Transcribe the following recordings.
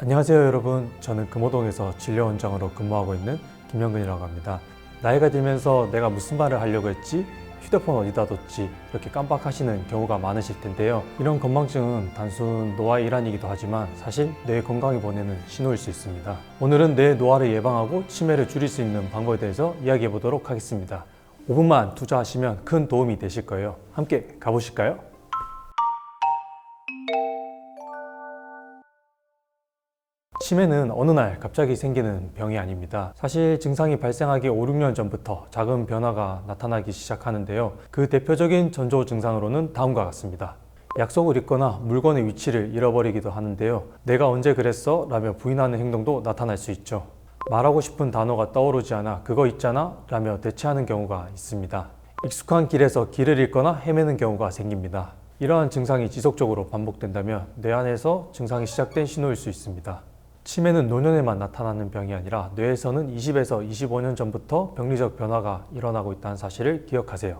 안녕하세요 여러분. 저는 금호동에서 진료원장으로 근무하고 있는 김영근이라고 합니다. 나이가 들면서 내가 무슨 말을 하려고 했지 휴대폰 어디다 뒀지 이렇게 깜빡하시는 경우가 많으실 텐데요. 이런 건망증은 단순 노화 일환이기도 하지만 사실 뇌 건강에 보내는 신호일 수 있습니다. 오늘은 뇌 노화를 예방하고 치매를 줄일 수 있는 방법에 대해서 이야기해 보도록 하겠습니다. 5분만 투자하시면 큰 도움이 되실 거예요. 함께 가보실까요? 치매는 어느 날 갑자기 생기는 병이 아닙니다. 사실 증상이 발생하기 5, 6년 전부터 작은 변화가 나타나기 시작하는데요. 그 대표적인 전조 증상으로는 다음과 같습니다. 약속을 잊거나 물건의 위치를 잃어버리기도 하는데요. 내가 언제 그랬어? 라며 부인하는 행동도 나타날 수 있죠. 말하고 싶은 단어가 떠오르지 않아 그거 있잖아? 라며 대체하는 경우가 있습니다. 익숙한 길에서 길을 잃거나 헤매는 경우가 생깁니다. 이러한 증상이 지속적으로 반복된다면 뇌 안에서 증상이 시작된 신호일 수 있습니다. 치매는 노년에만 나타나는 병이 아니라 뇌에서는 20에서 25년 전부터 병리적 변화가 일어나고 있다는 사실을 기억하세요.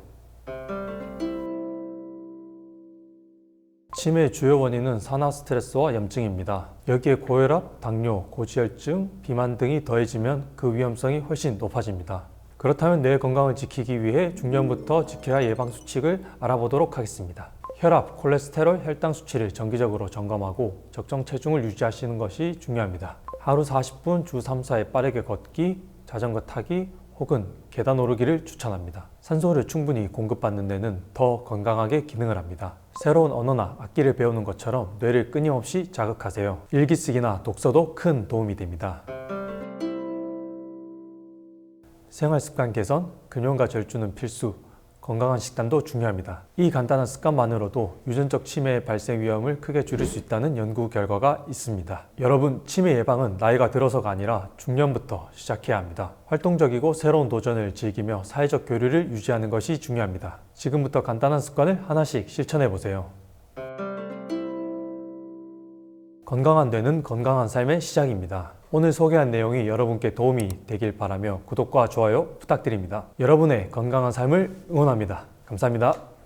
치매의 주요 원인은 산화 스트레스와 염증입니다. 여기에 고혈압, 당뇨, 고지혈증, 비만 등이 더해지면 그 위험성이 훨씬 높아집니다. 그렇다면 뇌 건강을 지키기 위해 중년부터 지켜야 할 예방 수칙을 알아보도록 하겠습니다. 혈압, 콜레스테롤, 혈당 수치를 정기적으로 점검하고 적정 체중을 유지하시는 것이 중요합니다. 하루 40분 주 3, 4회 빠르게 걷기, 자전거 타기 혹은 계단 오르기를 추천합니다. 산소를 충분히 공급받는 뇌는 더 건강하게 기능을 합니다. 새로운 언어나 악기를 배우는 것처럼 뇌를 끊임없이 자극하세요. 일기 쓰기나 독서도 큰 도움이 됩니다. 생활 습관 개선, 금연과 절주는 필수, 건강한 식단도 중요합니다. 이 간단한 습관만으로도 유전적 치매 발생 위험을 크게 줄일 수 있다는 연구 결과가 있습니다. 여러분, 치매 예방은 나이가 들어서가 아니라 중년부터 시작해야 합니다. 활동적이고 새로운 도전을 즐기며 사회적 교류를 유지하는 것이 중요합니다. 지금부터 간단한 습관을 하나씩 실천해 보세요. 건강한 뇌는 건강한 삶의 시작입니다. 오늘 소개한 내용이 여러분께 도움이 되길 바라며 구독과 좋아요 부탁드립니다. 여러분의 건강한 삶을 응원합니다. 감사합니다.